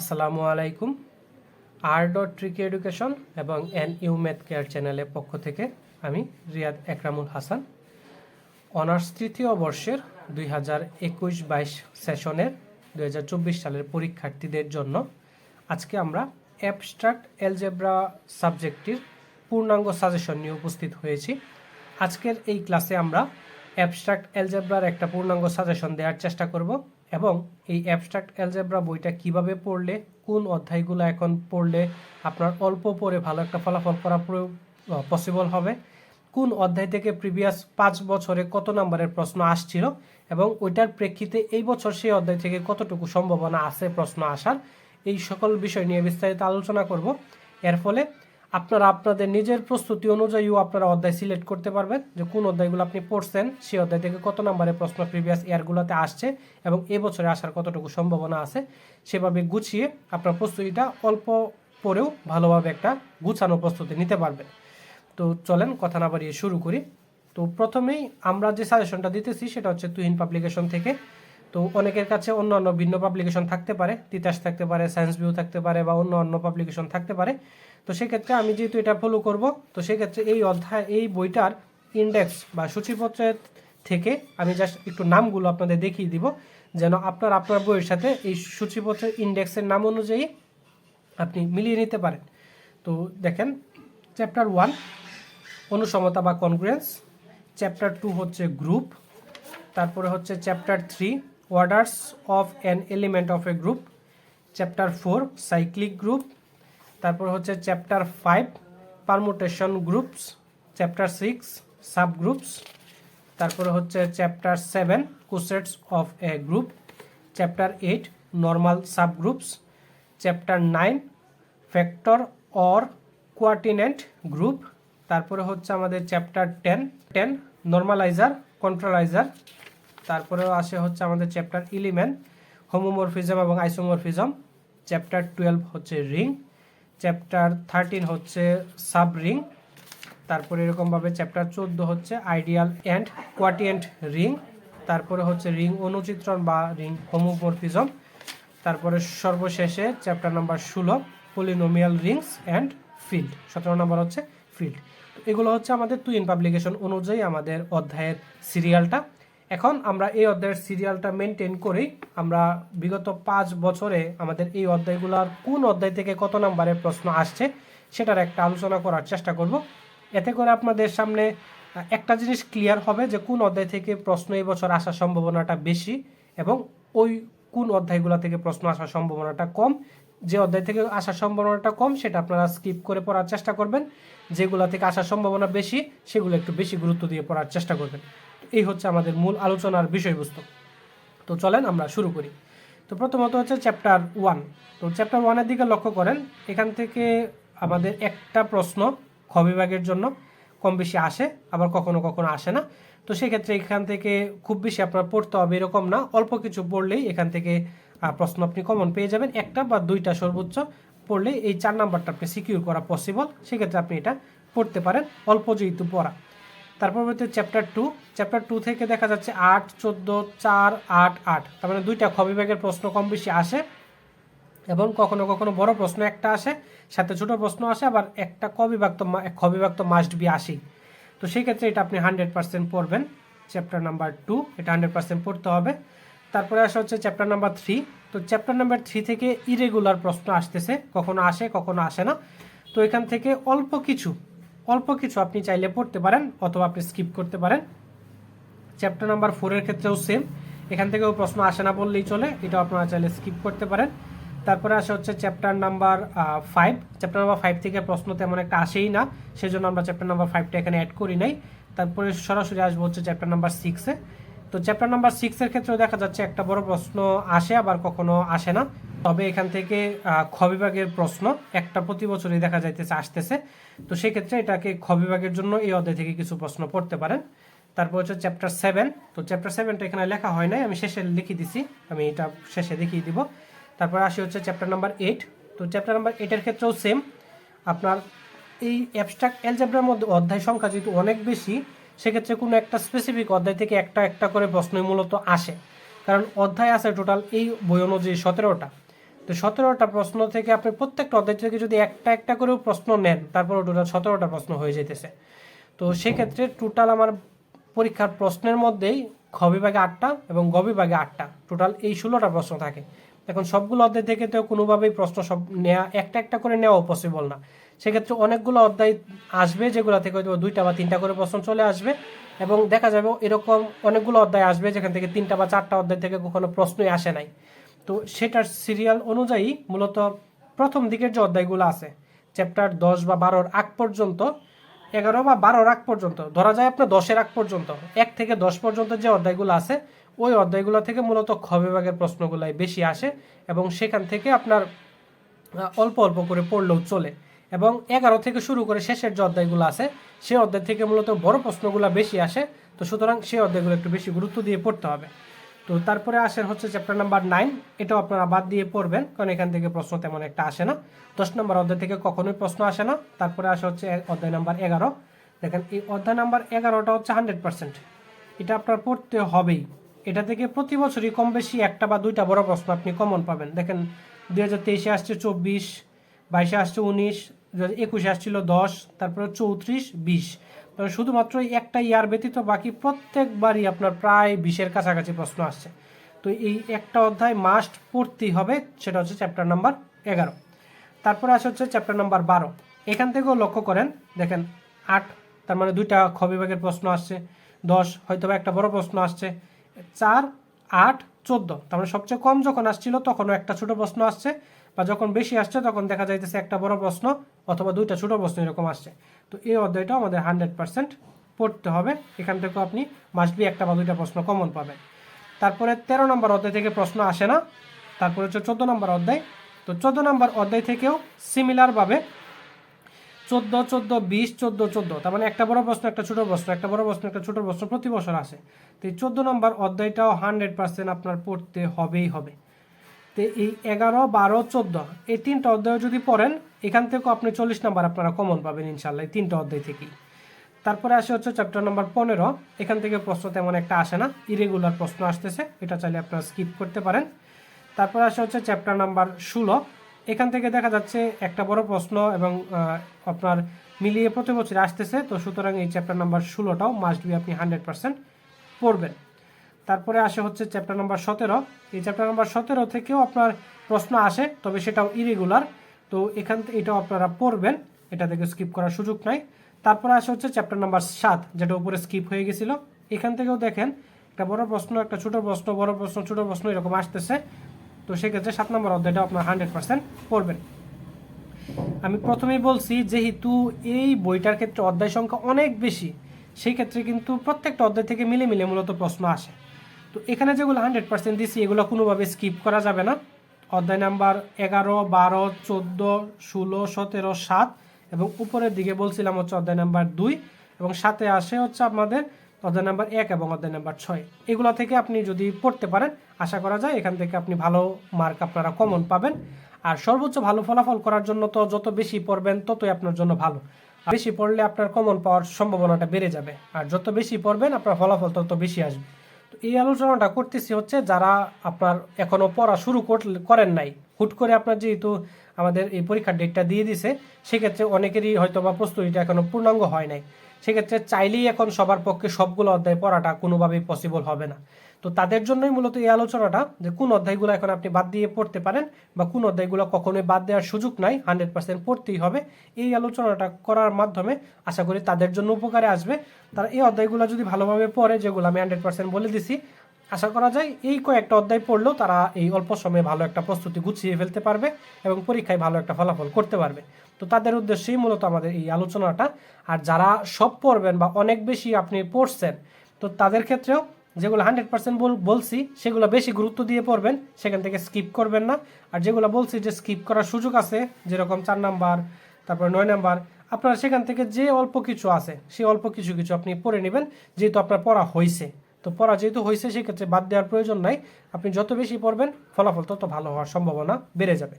আসসালামু আলাইকুম। আর dot tricky education এবং এন ইউ ম্যাথ কেয়ার চ্যানেলের পক্ষ থেকে আমি রিয়াদ একরামুল হাসান। অনার্স তৃতীয় বর্ষের দুই হাজার একুশ বাইশ সেশনের দুই হাজার চব্বিশ সালের পরীক্ষার্থীদের জন্য আজকে আমরা অ্যাবস্ট্রাক্ট অ্যালজেব্রা সাবজেক্টটির পূর্ণাঙ্গ সাজেশন নিয়ে উপস্থিত হয়েছি। আজকের এই ক্লাসে আমরা অ্যাবস্ট্রাক্ট অ্যালজেব্রার একটা পূর্ণাঙ্গ সাজেশন দেওয়ার চেষ্টা করব। এবং এই অ্যাবস্ট্রাক্ট অ্যালজেব্রা বইটা কীভাবে পড়লে, কোন অধ্যায়গুলো এখন পড়লে আপনার অল্প পড়ে ভালো একটা ফলাফল করা পসিবল হবে, কোন অধ্যায় থেকে প্রিভিয়াস পাঁচ বছরে কত নম্বরের প্রশ্ন আসছিল এবং ওইটার প্রেক্ষিতে এই বছর সেই অধ্যায় থেকে কতটুকু সম্ভাবনা আছে প্রশ্ন আসার, এই সকল বিষয় নিয়ে বিস্তারিত আলোচনা করব। এর ফলে আপনারা আপনাদের নিজের প্রস্তুতি অনুযায়ীও আপনারা অধ্যায় সিলেক্ট করতে পারবেন যে কোন অধ্যায়গুলো আপনি পড়ছেন, সেই অধ্যায় থেকে কত নম্বরের প্রশ্ন প্রিভিয়াস ইয়ারগুলোতে আসছে এবং এবছরে আসার কতটুকু সম্ভাবনা আছে, সেভাবে গুছিয়ে আপনার প্রস্তুতিটা অল্প পরেও ভালোভাবে একটা গুছানো প্রস্তুতি নিতে পারবেন। তো চলেন কথা না বাড়িয়ে শুরু করি। তো প্রথমেই আমরা যে সাজেশনটা দিতেছি সেটা হচ্ছে তুহিন পাবলিকেশন থেকে। তো অনেকের কাছে অন্য অন্য ভিন্ন পাবলিকেশন থাকতে পারে, তিতাস থাকতে পারে, সায়েন্স ভিউ থাকতে পারে বা অন্য অন্য পাবলিকেশন থাকতে পারে। তো সেক্ষেত্রে আমি যেহেতু এটা ফলো করব, তো সেক্ষেত্রে এই অধ্যায়, এই বইটার ইন্ডেক্স বা সূচিপত্রের থেকে আমি জাস্ট একটু নামগুলো আপনাদের দেখিয়ে দিব, যেন আপনার আপনার বইয়ের সাথে এই সূচিপত্রের ইন্ডেক্সের নাম অনুযায়ী আপনি মিলিয়ে নিতে পারেন। তো দেখেন চ্যাপ্টার ওয়ান অনুসমতা বা কনগ্রেন্স চ্যাপ্টার টু হচ্ছে গ্রুপ তারপরে হচ্ছে chapter three orders of an element of a group chapter four cyclic group তারপর হচ্ছে chapter five, permutation groups, chapter six subgroups তারপরে হচ্ছে chapter seven, cosets of a group, chapter eight, normal subgroups chapter nine, factor or quotient group, তারপরে হচ্ছে আমাদের chapter ten ten, normalizer, centralizer, তারপরেও আসে হচ্ছে আমাদের চ্যাপ্টার ইলিমেন্ট হোমোমরফিজম এবং আইসোমরফিজম, চ্যাপ্টার টুয়েলভ হচ্ছে রিং চ্যাপ্টার থার্টিন হচ্ছে সাব রিং তারপরে এরকমভাবে চ্যাপ্টার চোদ্দ হচ্ছে আইডিয়াল অ্যান্ড কোয়াটিয়েন্ট রিং তারপরে হচ্ছে রিং অনুচিত্রণ বা রিং হোমোমরফিজম তারপরে সর্বশেষে চ্যাপ্টার নাম্বার ষোলো পলিনোমিয়াল রিংস অ্যান্ড ফিল্ড সতেরো নম্বর হচ্ছে ফিল্ড এগুলো হচ্ছে আমাদের টুইন পাবলিকেশন অনুযায়ী আমাদের অধ্যায়ের সিরিয়ালটা এখন আমরা এই অধ্যায়ের সিরিয়ালটা মেনটেন করেই আমরা বিগত পাঁচ বছরে আমাদের এই অধ্যায়গুলোর কোন অধ্যায় থেকে কত নম্বরের প্রশ্ন আসছে সেটার একটা আলোচনা করার চেষ্টা করব। এতে করে আপনাদের সামনে একটা জিনিস ক্লিয়ার হবে যে কোন অধ্যায় থেকে প্রশ্ন এই বছর আসার সম্ভাবনাটা বেশি এবং ওই কোন অধ্যায়গুলো থেকে প্রশ্ন আসার সম্ভাবনাটা কম। যে অধ্যায় থেকে আসার সম্ভাবনাটা কম সেটা আপনারা স্কিপ করে পড়ার চেষ্টা করবেন। যেগুলো থেকে আসার সম্ভাবনা বেশি সেগুলো একটু বেশি গুরুত্ব দিয়ে পড়ার চেষ্টা করবেন। এই হচ্ছে আমাদের মূল আলোচনার বিষয়বস্তু। তো চলেন আমরা শুরু করি। তো প্রথমত হচ্ছে চ্যাপ্টার ওয়ান তো চ্যাপ্টার ওয়ানের দিকে লক্ষ্য করেন, এখান থেকে আমাদের একটা প্রশ্ন খ বিভাগের জন্য কম বেশি আসে, আবার কখনো কখনো আসে না। তো সেক্ষেত্রে এখান থেকে খুব বেশি আপনার পড়তে হবে এরকম না, অল্প কিছু পড়লেই এখান থেকে প্রশ্ন আপনি কমন পেয়ে যাবেন। একটা বা দুইটা সর্বোচ্চ পড়লে এই চার নাম্বারটা আপনি সিকিউর করা পসিবল সেক্ষেত্রে আপনি এটা পড়তে পারেন। অল্প যেহেতু পড়া তারপর হচ্ছে চ্যাপ্টার টু চ্যাপ্টার টু থেকে দেখা যাচ্ছে আট, চোদ্দ, চার, আট আট। তার মানে দুইটা খ প্রশ্ন কম বেশি আসে এবং কখনো কখনো বড় প্রশ্ন একটা আসে, সাথে ছোট প্রশ্ন আসে, আবার একটা ক বিভাগ তো খ তো মাস্ট বি আসি তো সেই ক্ষেত্রে এটা আপনি হান্ড্রেড পার্সেন্ট পড়বেন। চ্যাপ্টার নাম্বার টু এটা হান্ড্রেড পার্সেন্ট পড়তে হবে। তারপরে আসা হচ্ছে চ্যাপ্টার নাম্বার থ্রি তো চ্যাপ্টার নাম্বার থ্রি থেকে ইরেগুলার প্রশ্ন আসতেছে। কখনো আসে কখনো আসে না। তো এখান থেকে অল্প কিছু অল্প কিছু আপনি চাইলে পড়তে পারেন অথবা আপনি স্কিপ করতে পারেন। চ্যাপ্টার নাম্বার ফোরের ক্ষেত্রেও সেম এখান থেকেও প্রশ্ন আসে না বললেই চলে, এটাও আপনারা চাইলে স্কিপ করতে পারেন। তারপরে আসে হচ্ছে chapter number five chapter number five থেকে প্রশ্ন তেমন একটা আসেই না, সেজন্য আমরা চ্যাপ্টার নাম্বার ফাইভটা এখানে অ্যাড করি নাই। তারপরে সরাসরি আসব হচ্ছে চ্যাপ্টার নাম্বার সিক্সে তো চ্যাপ্টার নাম্বার সিক্সের ক্ষেত্রেও দেখা যাচ্ছে একটা বড় প্রশ্ন আসে, আবার কখনো আসে না। তবে এখান থেকে খ বিভাগের প্রশ্ন, একটা প্রতি বছরই দেখা যাইতেছে, আসতেছে। তো সেক্ষেত্রে এটাকে খ বিভাগের জন্য এই অধ্যায় থেকে কিছু প্রশ্ন পড়তে পারেন। তারপর হচ্ছে চ্যাপ্টার সেভেন তো চ্যাপ্টার সেভেনটা এখানে লেখা হয় নাই, আমি শেষে লিখে দিছি, আমি এটা শেষে দেখিয়ে দিব। তারপর আসি হচ্ছে চ্যাপ্টার নাম্বার এইট তো চ্যাপ্টার নাম্বার এইটের ক্ষেত্রেও সেম আপনার এই অ্যাবস্ট্রাক্ট অ্যালজেব্রার মধ্যে অধ্যায় সংখ্যা যেহেতু অনেক বেশি, সেক্ষেত্রে কোনো একটা স্পেসিফিক অধ্যায় থেকে একটা একটা করে প্রশ্নই মূলত আসে। কারণ অধ্যায় আছে টোটাল এই বই অনুযায়ী সতেরোটা। তো সতেরোটা প্রশ্ন থেকে আপনি প্রত্যেকটা অধ্যায় থেকে যদি একটা একটা করেও প্রশ্ন নেন তারপর টোটাল সতেরোটা প্রশ্ন হয়ে যেতেছে তো সেক্ষেত্রে টোটাল আমার পরীক্ষার প্রশ্নের মধ্যেই খ বিভাগে আটটা এবং গ বিভাগে আটটা। টোটাল এই ষোলোটা প্রশ্ন থাকে। এখন সবগুলো অধ্যায় থেকে তো কোনোভাবেই প্রশ্ন সব নেওয়া একটা একটা করে নেওয়াও পসিবল না। সেক্ষেত্রে অনেকগুলো অধ্যায় আসবে যেগুলো থেকে হয়তো দুইটা বা তিনটা করে প্রশ্ন চলে আসবে এবং দেখা যাবে এরকম অনেকগুলো অধ্যায় আসবে যেখান থেকে তিনটা বা চারটা অধ্যায় থেকে কখনো প্রশ্নই আসে নাই। তো সেটার সিরিয়াল অনুযায়ী মূলত প্রথম দিকের যে অধ্যায়গুলো আছে, চ্যাপ্টার দশ বা বারোর আগ পর্যন্ত, এগারো বা বারোর আগ পর্যন্ত, ধরা যায় আপনার দশের আগ পর্যন্ত, এক থেকে দশ পর্যন্ত যে অধ্যায়গুলো আছে, ওই অধ্যায়গুলো থেকে মূলত খ বিভাগের প্রশ্নগুলাই বেশি আসে এবং সেখান থেকে আপনার অল্প অল্প করে পড়লেও চলে এবং এগারো থেকে শুরু করে শেষের যে অধ্যায়গুলো আছে সেই অধ্যায় থেকে মূলত বড় প্রশ্নগুলো বেশি আসে, তো সুতরাং সেই অধ্যায়গুলো একটু বেশি গুরুত্ব দিয়ে পড়তে হবে। তো তারপরে আসে হচ্ছে চ্যাপ্টার নাম্বার নাইন এটাও আপনারা বাদ দিয়ে পড়বেন, কারণ এখান থেকে প্রশ্ন তেমন একটা আসে না। দশ নম্বর অধ্যায় থেকে কখনোই প্রশ্ন আসে না, তারপরে আসে হচ্ছে অধ্যায় নাম্বার এগারো। দেখেন, এই অধ্যায় নাম্বার এগারোটা হচ্ছে হান্ড্রেড পার্সেন্ট এটা আপনার পড়তে হবেই। এটা থেকে প্রতি বছরই কম বেশি একটা বা দুইটা বড় প্রশ্ন আপনি কমন পাবেন। দেখেন, দুই হাজার তেইশে আসছে চব্বিশ, বাইশে আসছে উনিশ দু হাজার একুশে আসছিল দশ, তারপরে চৌত্রিশ, বিশ। শুধুমাত্র একটা ইয়ার ব্যতীত বাকি প্রত্যেকবারই আপনার প্রায় বিশের কাছাকাছি প্রশ্ন আসছে। তো এই একটা অধ্যায় মাস্ট পড়তেই হবে, সেটা হচ্ছে চ্যাপ্টার নাম্বার এগারো। তারপরে আসে হচ্ছে চ্যাপ্টার নাম্বার বারো। এখান থেকেও লক্ষ্য করেন, দেখেন আট, তার মানে দুইটা খ বিভাগের প্রশ্ন আসছে, দশ হয়তো একটা বড় প্রশ্ন আসছে, চার, আট চোদ্দ। তার মানে সবচেয়ে কম যখন আসছিল, তখনও একটা ছোট প্রশ্ন আসছে বা যখন বেশি আসছে, তখন দেখা যাইতেছে একটা বড় প্রশ্ন অথবা দুইটা ছোট প্রশ্ন এরকম আসছে। তো এই অধ্যায়টাও আমাদের হান্ড্রেড পার্সেন্ট পড়তে হবে। এখান থেকেও আপনি মাস্ট বি একটা বা দুইটা প্রশ্ন কমন পাবেন। তারপরে তেরো নম্বর অধ্যায় থেকে প্রশ্ন আসে না। তারপরে হচ্ছে চোদ্দ নম্বর অধ্যায়। তো চোদ্দ নম্বর অধ্যায় থেকেও সিমিলারভাবে চোদ্দ চোদ্দ, বিশ, চোদ্দ চোদ্দ। তার মানে একটা বড় প্রশ্ন, একটা ছোট প্রশ্ন, একটা বড় প্রশ্ন, একটা ছোট প্রশ্ন প্রতি বছর আসে তো এই চোদ্দ নম্বর অধ্যায়টাও হান্ড্রেড পার্সেন্ট আপনার পড়তে হবেই হবে। তো এই এগারো, বারো, চোদ্দ, এই তিনটা অধ্যায় যদি পড়েন, এখান থেকেও আপনি চল্লিশ নাম্বার আপনারা কমন পাবেন ইনশাল্লাহ এই তিনটা অধ্যায় থেকেই। তারপরে আসে হচ্ছে চ্যাপ্টার নাম্বার পনেরো। এখান থেকে প্রশ্ন তেমন একটা আসে না ইরেগুলার প্রশ্ন আসতেছে, এটা চাইলে আপনারা স্কিপ করতে পারেন। তারপরে আসে হচ্ছে চ্যাপ্টার নাম্বার ষোলো। এখান থেকে দেখা যাচ্ছে একটা বড় প্রশ্ন এবং আপনার মিলিয়ে প্রতি বছর আসতেছে। তো সুতরাং এই চ্যাপ্টার নাম্বার ষোলোটাও মাস্ট বি আপনি হান্ড্রেড পার্সেন্ট পড়বেন। তারপরে আসে হচ্ছে চ্যাপ্টার নাম্বার সতেরো। এই চ্যাপ্টার নাম্বার সতেরো থেকেও আপনার প্রশ্ন আসে, তবে সেটাও ইরেগুলার তো এখান থেকে এটাও আপনারা পড়বেন। এটা থেকে স্কিপ করার সুযোগ নাই। তারপরে আসে হচ্ছে চ্যাপ্টার নাম্বার সাত, যেটা উপরে স্কিপ হয়ে গেছিল। এখান থেকেও দেখেন, একটা বড় প্রশ্ন, একটা ছোট প্রশ্ন, বড় প্রশ্ন, ছোট প্রশ্ন এরকম আসতেছে। তো সেক্ষেত্রে সাত নম্বর অধ্যায়টা আপনার হান্ড্রেড পার্সেন্ট পড়বেন। আমি প্রথমেই বলছি, যেহেতু এই বইটার ক্ষেত্রে অধ্যায় সংখ্যা অনেক বেশি সেই ক্ষেত্রে কিন্তু প্রত্যেকটা অধ্যায় থেকে মিলে মিলে মূলত প্রশ্ন আসে। তো এখানে যেগুলো হান্ড্রেড পার্সেন্ট দিচ্ছি এগুলো কোনোভাবে স্কিপ করা যাবে না। অধ্যায় নাম্বার এগারো, বারো, চোদ্দ, ষোলো, সতেরো, সাত এবং উপরের দিকে বলছিলাম হচ্ছে অধ্যায় নাম্বার দুই এবং সাথে আসে হচ্ছে আপনাদের অধ্যায় নাম্বার এক এবং অধ্যায় নাম্বার ছয়। এগুলো থেকে আপনি যদি পড়তে পারেন, আশা করা যায় এখান থেকে আপনি ভালো মার্ক আপনারা কমন পাবেন। আর সর্বোচ্চ ভালো ফলাফল করার জন্য তো যত বেশি পড়বেন, ততই আপনার জন্য ভালো। বেশি পড়লে আপনার কমন পাওয়ার সম্ভাবনাটা বেড়ে যাবে। আর যত বেশি পড়বেন, আপনার ফলাফল তত বেশি আসবে। তো এই আলোচনাটা করতেছি হচ্ছে যারা আপনার এখনও পড়া শুরু করেন নাই। হুট করে আপনার যেহেতু আমাদের এই পরীক্ষার ডেটটা দিয়ে দিছে, সেক্ষেত্রে অনেকেরই হয়তো বা প্রস্তুতিটা এখনও পূর্ণাঙ্গ হয় নাই। সেক্ষেত্রে চাইলেই এখন সবার পক্ষে সবগুলো অধ্যায় পড়াটা কোনোভাবেই পসিবল হবে না। তো তাদের জন্যই মূলত এই আলোচনাটা যে কোন অধ্যায়গুলো এখন আপনি বাদ দিয়ে পড়তে পারেন বা কোন অধ্যায়গুলো কখনোই বাদ দেওয়ার সুযোগ নাই হান্ড্রেড পার্সেন্ট পড়তেই হবে। এই আলোচনাটা করার মাধ্যমে আশা করি তাদের জন্য উপকারে আসবে। তারা এই অধ্যায়গুলো যদি ভালোভাবে পড়ে, যেগুলো আমি হান্ড্রেড পার্সেন্ট বলে দিছি আশা করা যায় এই কয়েকটা অধ্যায় পড়লেও তারা এই অল্প সময়ে ভালো একটা প্রস্তুতি গুছিয়ে ফেলতে পারবে এবং পরীক্ষায় ভালো একটা ফলাফল করতে পারবে। তো তাদের উদ্দেশ্যেই মূলত আমাদের এই আলোচনাটা। আর যারা সব পড়বেন বা অনেক বেশি আপনি পড়ছেন, তো তাদের ক্ষেত্রেও যেগুলো হান্ড্রেড পার্সেন্ট বলছি, সেগুলো বেশি গুরুত্ব দিয়ে পড়বেন, সেখান থেকে স্কিপ করবেন না। আর যেগুলো বলছি যে স্কিপ করার সুযোগ আছে, যেরকম চার নাম্বার, তারপর নয় নাম্বার, আপনার সেখান থেকে যে অল্প কিছু আছে সেই অল্প কিছু কিছু আপনি পড়ে নেবেন, যেহেতু আপনার পড়া হয়েছে তো পড়া যেহেতু হয়েছে, সেক্ষেত্রে বাদ দেওয়ার প্রয়োজন নাই। আপনি যত বেশি পড়বেন, ফলাফল তত ভালো হওয়ার সম্ভাবনা বেড়ে যাবে।